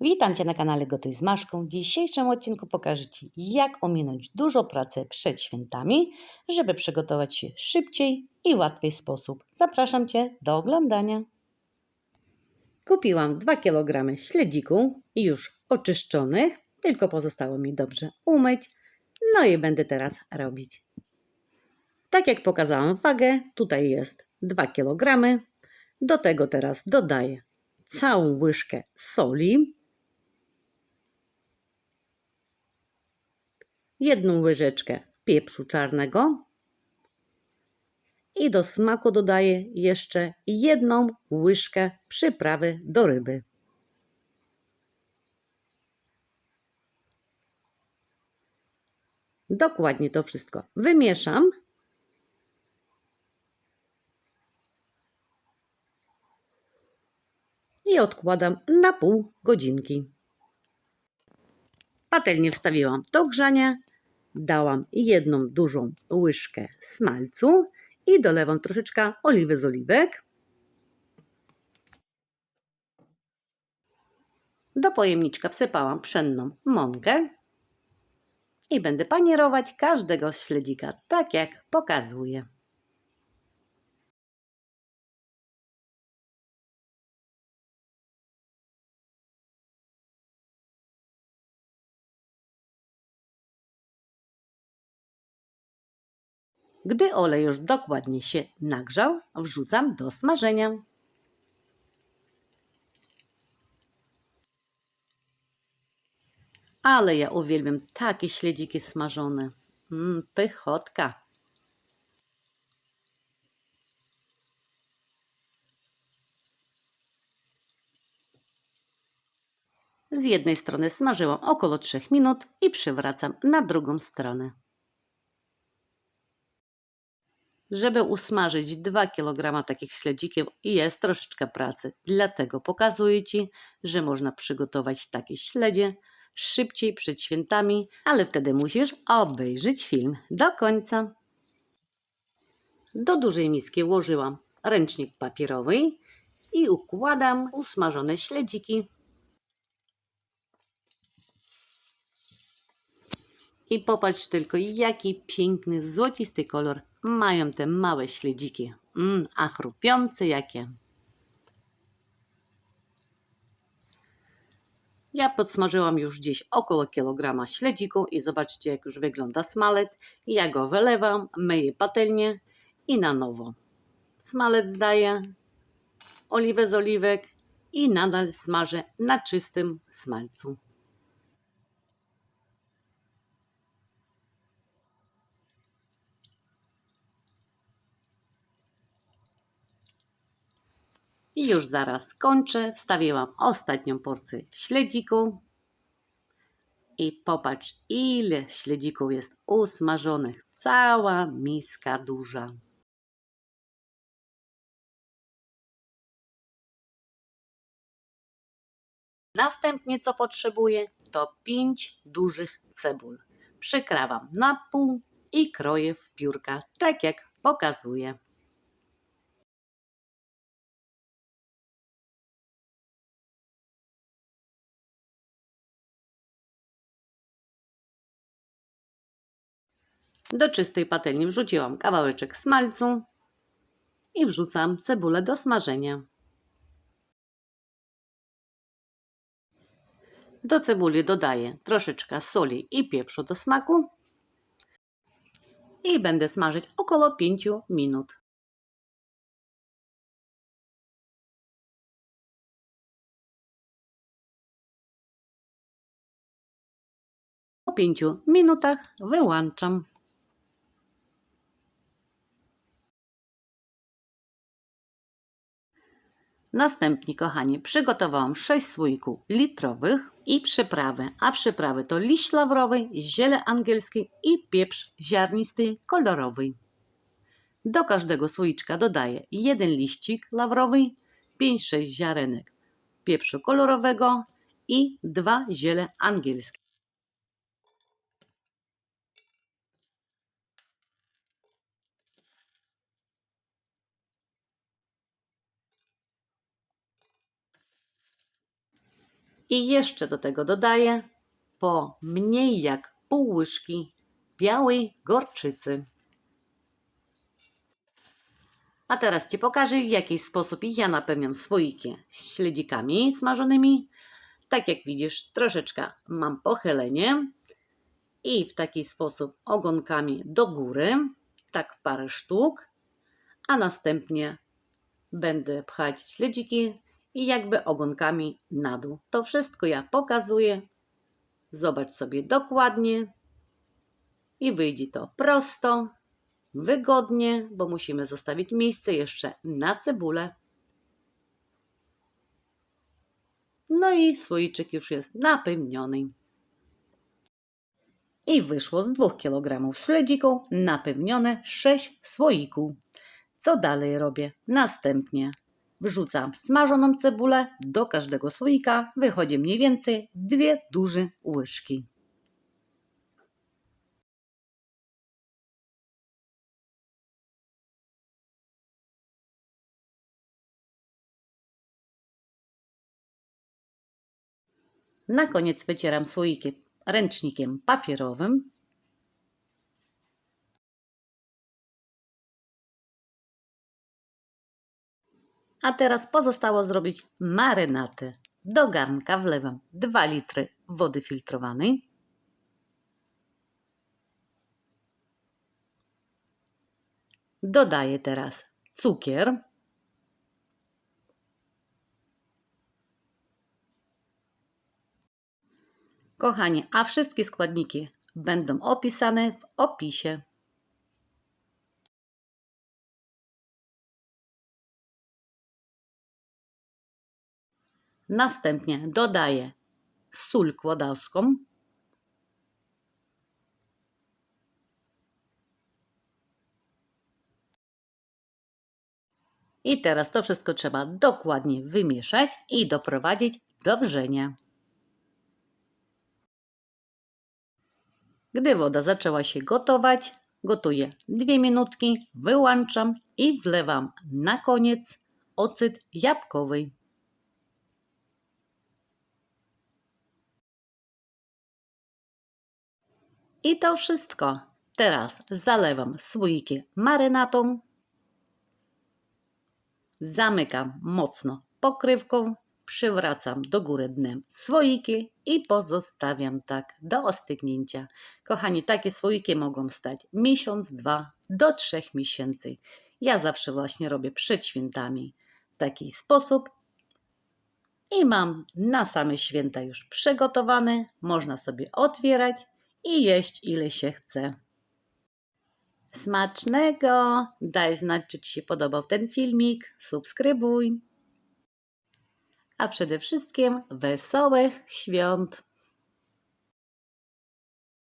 Witam Cię na kanale Gotuj z Maszką. W dzisiejszym odcinku pokażę Ci, jak ominąć dużo pracy przed świętami, żeby przygotować się szybciej i łatwiej sposób. Zapraszam Cię do oglądania. Kupiłam 2 kg śledzików już oczyszczonych, tylko pozostało mi dobrze umyć. No i będę teraz robić. Tak jak pokazałam wagę, tutaj jest 2 kg. Do tego teraz dodaję całą łyżkę soli, jedną łyżeczkę pieprzu czarnego i do smaku dodaję jeszcze jedną łyżkę przyprawy do ryby. Dokładnie to wszystko wymieszam. I odkładam na pół godzinki. Patelnię wstawiłam do grzania, dałam jedną dużą łyżkę smalcu i dolewam troszeczkę oliwy z oliwek. Do pojemniczka wsypałam pszenną mąkę i będę panierować każdego śledzika, tak jak pokazuję. Gdy olej już dokładnie się nagrzał, wrzucam do smażenia. Ale ja uwielbiam takie śledziki smażone. Mmm, pychotka. Z jednej strony smażyłam około 3 minut i przywracam na drugą stronę. Żeby usmażyć 2 kg takich śledzików jest troszeczkę pracy. Dlatego pokazuję Ci, że można przygotować takie śledzie szybciej przed świętami, ale wtedy musisz obejrzeć film do końca. Do dużej miski włożyłam ręcznik papierowy i układam usmażone śledziki. I popatrz tylko, jaki piękny, złocisty kolor mają te małe śledziki. Mm, a chrupiące jakie. Ja podsmażyłam już gdzieś około kilograma śledziku i zobaczcie jak już wygląda smalec. Ja go wylewam, myję patelnię i na nowo. Smalec daję, oliwę z oliwek i nadal smażę na czystym smalcu. I już zaraz kończę. Wstawiłam ostatnią porcję śledziku. I popatrz, ile śledzików jest usmażonych. Cała miska duża. Następnie co potrzebuję, to 5 dużych cebul. Przykrawam na pół i kroję w piórka, tak jak pokazuję. Do czystej patelni wrzuciłam kawałeczek smalcu i wrzucam cebulę do smażenia. Do cebuli dodaję troszeczkę soli i pieprzu do smaku i będę smażyć około 5 minut. Po 5 minutach wyłączam. Następnie, kochani, przygotowałam 6 słoików litrowych i przyprawy, a przyprawy to liść lawrowy, ziele angielskie i pieprz ziarnisty kolorowy. Do każdego słoiczka dodaję jeden liścik lawrowy, 5-6 ziarenek pieprzu kolorowego i dwa ziele angielskie. I jeszcze do tego dodaję po mniej jak pół łyżki białej gorczycy. A teraz Ci pokażę, w jaki sposób ja napełniam słoiki śledzikami smażonymi. Tak jak widzisz, troszeczkę mam pochylenie i w taki sposób ogonkami do góry, tak parę sztuk, a następnie będę pchać śledziki i jakby ogonkami na dół. To wszystko ja pokazuję. Zobacz sobie dokładnie i wyjdzie to prosto, wygodnie, bo musimy zostawić miejsce jeszcze na cebulę. No i słoiczek już jest napełniony. I wyszło z 2 kg śledzików napełnione 6 słoików. Co dalej robię? Następnie wrzucam smażoną cebulę do każdego słoika. Wychodzi mniej więcej dwie duże łyżki. Na koniec wycieram słoiki ręcznikiem papierowym. A teraz pozostało zrobić marynatę. Do garnka wlewam 2 litry wody filtrowanej. Dodaję teraz cukier. Kochani, a wszystkie składniki będą opisane w opisie. Następnie dodaję sól kłodowską. I teraz to wszystko trzeba dokładnie wymieszać i doprowadzić do wrzenia. Gdy woda zaczęła się gotować, gotuję dwie minutki, wyłączam i wlewam na koniec ocet jabłkowy. I to wszystko. Teraz zalewam słoiki marynatą. Zamykam mocno pokrywką, przywracam do góry dnem słoiki i pozostawiam tak do ostygnięcia. Kochani, takie słoiki mogą stać miesiąc, dwa do trzech miesięcy. Ja zawsze właśnie robię przed świętami w taki sposób i mam na same święta już przygotowane. Można sobie otwierać i jeść ile się chce. Smacznego! Daj znać, czy Ci się podobał ten filmik. Subskrybuj. A przede wszystkim wesołych świąt!